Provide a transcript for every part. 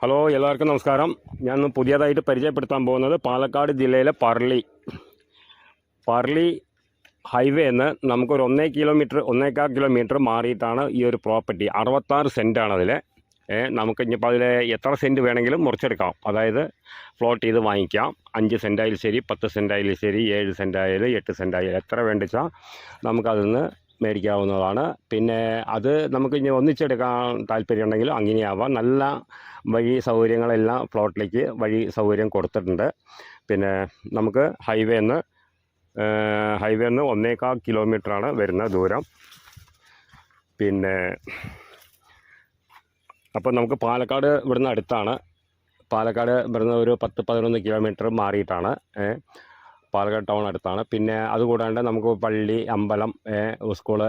Hello എല്ലാവർക്കും നമസ്കാരം. ഞാൻ പുതിയതായിട്ട് പരിചയപ്പെടുത്താൻ പോകുന്നത് പാലക്കാട് ജില്ലയിലെ പർളി പർളി ഹൈവേ എന്ന് നമുക്കൊരു ഒന്നേ കിലോമീറ്റർ ഒന്നേക്കാൽ കിലോമീറ്റർ മാറിയിട്ടാണ് ഈ ഒരു പ്രോപ്പർട്ടി. അറുപത്താറ് സെന്റാണ് അതിൽ നമുക്ക് ഇനിയിപ്പോൾ അതിൽ എത്ര സെന്റ് വേണമെങ്കിലും മുറിച്ചെടുക്കാം. അതായത് ഫ്ലോട്ട് ചെയ്ത് വാങ്ങിക്കാം. അഞ്ച് സെന്റായാലും ശരി പത്ത് സെന്റായാലും ശരി ഏഴ് സെന്റായാലും എട്ട് സെന്റായാലും എത്ര വേണ്ടിച്ചാൽ നമുക്കതിൽ നിന്ന് മേടിക്കാവുന്നതാണ്. പിന്നെ അത് നമുക്ക് ഇനി ഒന്നിച്ചെടുക്കാൻ താല്പര്യമുണ്ടെങ്കിൽ അങ്ങനെയാവാം. നല്ല വഴി സൗകര്യങ്ങളെല്ലാം പ്ലോട്ടിലേക്ക് വഴി സൗകര്യം കൊടുത്തിട്ടുണ്ട്. പിന്നെ നമുക്ക് ഹൈവേ നിന്ന് ഹൈവേ നിന്ന് ഒന്നേക്കാൽ കിലോമീറ്ററാണ് വരുന്ന ദൂരം. പിന്നെ അപ്പോൾ നമുക്ക് പാലക്കാട് ഇവിടുന്ന് അടുത്താണ്. പാലക്കാട് ഇവിടുന്ന് ഒരു പത്ത് പതിനൊന്ന് കിലോമീറ്റർ മാറിയിട്ടാണ് പാലക്കാട് ടൗൺ അടുത്താണ്. പിന്നെ അതുകൂടാണ്ട് നമുക്ക് പള്ളി അമ്പലം സ്കൂൾ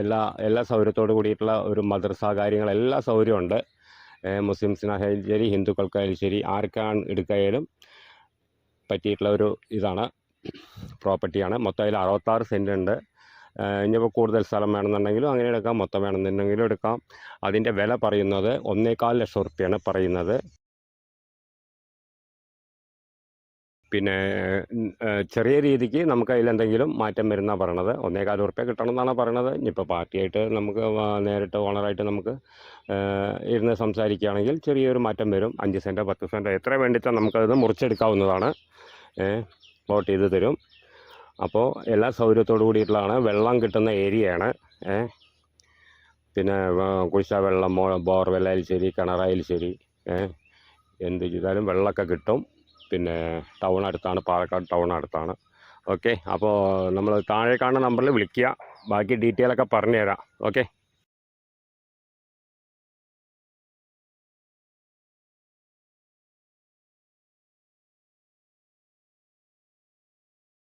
എല്ലാ എല്ലാ സൗകര്യത്തോടു കൂടിയിട്ടുള്ള ഒരു മദ്രസ കാര്യങ്ങൾ എല്ലാ സൗകര്യമുണ്ട് മുസ്ലിംസിനായാലും ശരി ഹിന്ദുക്കൾക്കായാലും ശരി ആർക്കാണ് എടുക്കായാലും പറ്റിയിട്ടുള്ള ഒരു ഇതാണ്. പ്രോപ്പർട്ടിയാണ്. മൊത്തം അതിൽ അറുപത്താറ് സെന്റ് ഉണ്ട്. ഇനിയിപ്പോൾ കൂടുതൽ സ്ഥലം വേണമെന്നുണ്ടെങ്കിലും അങ്ങനെ എടുക്കാം. മൊത്തം വേണമെന്നുണ്ടെങ്കിലും എടുക്കാം. അതിന്റെ വില പറയുന്നത് ഒന്നേകാൽ ലക്ഷം റുപ്യാണ് പറയുന്നത്. പിന്നെ ചെറിയ രീതിക്ക് നമുക്ക് അതിലെന്തെങ്കിലും മാറ്റം വരുന്ന പറയണത്. ഒന്നേകാൽ റുപ്യ കിട്ടണം എന്നാണ് പറയണത്. ഇനിയിപ്പോൾ പാർട്ടിയായിട്ട് നമുക്ക് നേരിട്ട് ഓണറായിട്ട് നമുക്ക് ഇരുന്ന് സംസാരിക്കുകയാണെങ്കിൽ ചെറിയൊരു മാറ്റം വരും. അഞ്ച് സെന്റോ പത്ത് സെന്റോ എത്ര വേണ്ടിച്ചാൽ നമുക്കത് മുറിച്ചെടുക്കാവുന്നതാണ്. പ്ലോട്ട് ചെയ്ത് തരും. അപ്പോൾ എല്ലാ സൗകര്യത്തോടു കൂടിയിട്ടുള്ളതാണ്. വെള്ളം കിട്ടുന്ന ഏരിയയാണ്. പിന്നെ കുഴിച്ച വെള്ളം ബോർവെല്ലായാലും ശരി കിണറായാലും ശരി എന്ത് ചെയ്താലും വെള്ളമൊക്കെ കിട്ടും. പിന്നെ ടൗൺ അടുത്താണ് പാലക്കാട് ടൗൺ അടുത്താണ്. ഓക്കെ അപ്പോൾ നമ്മൾ താഴെ കാണുന്ന നമ്പറിൽ വിളിക്കുക. ബാക്കി ഡീറ്റെയിൽ ഒക്കെ പറഞ്ഞു തരാം ഓക്കെ